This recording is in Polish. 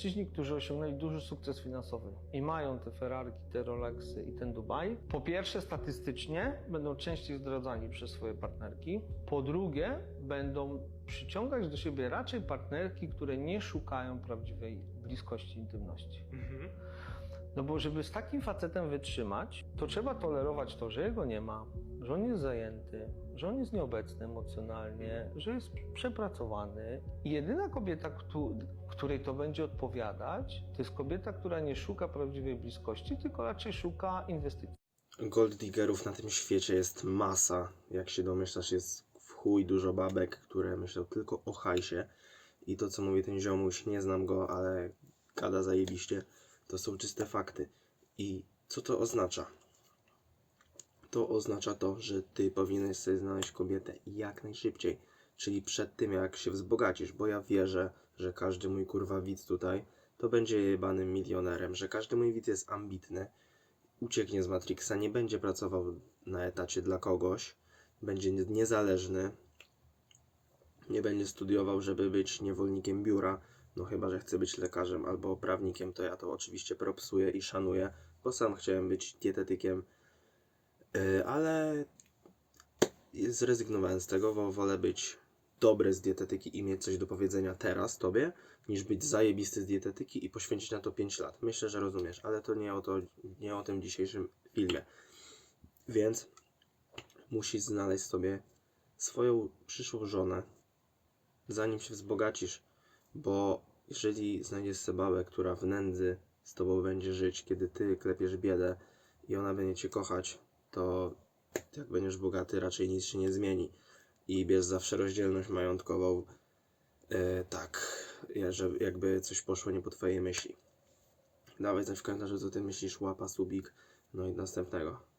Mężczyźni, którzy osiągnęli duży sukces finansowy i mają te Ferrari, te Rolexy i ten Dubaj, po pierwsze statystycznie będą częściej zdradzani przez swoje partnerki, po drugie będą przyciągać do siebie raczej partnerki, które nie szukają prawdziwej bliskości, intymności. Mhm. No bo żeby z takim facetem wytrzymać, to trzeba tolerować to, że jego nie ma, że on jest zajęty, że on jest nieobecny emocjonalnie, że jest przepracowany. I jedyna kobieta, któ- której to będzie odpowiadać, to jest kobieta, która nie szuka prawdziwej bliskości, tylko raczej szuka inwestycji. Gold diggerów na tym świecie jest masa. Jak się domyślasz, jest w chuj dużo babek, które myślą tylko o hajsie. I to, co mówi ten ziomuś, nie znam go, ale gada zajebiście. To są czyste fakty. I co to oznacza? To oznacza to, że ty powinieneś sobie znaleźć kobietę jak najszybciej. Czyli przed tym, jak się wzbogacisz, bo ja wierzę, że każdy mój kurwa widz tutaj to będzie jebanym milionerem, że każdy mój widz jest ambitny, ucieknie z Matrixa, nie będzie pracował na etacie dla kogoś, będzie nie- niezależny, nie będzie studiował, żeby być niewolnikiem biura, no chyba, że chce być lekarzem albo prawnikiem, to ja to oczywiście propsuję i szanuję, bo sam chciałem być dietetykiem, ale zrezygnowałem z tego, bo wolę być dobry z dietetyki i mieć coś do powiedzenia teraz tobie, niż być zajebisty z dietetyki i poświęcić na to 5 lat. Myślę, że rozumiesz, ale to nie o to, nie o tym dzisiejszym filmie. Więc musisz znaleźć sobie swoją przyszłą żonę, zanim się wzbogacisz, bo jeżeli znajdziesz sobie babę, która w nędzy z tobą będzie żyć, kiedy ty klepiesz biedę i ona będzie cię kochać, to jak będziesz bogaty, raczej nic się nie zmieni. I bierz zawsze rozdzielność majątkową, e, tak, że jakby coś poszło nie po twojej myśli. Dawaj znać w komentarzu, co ty myślisz, łapa, subik, no i następnego.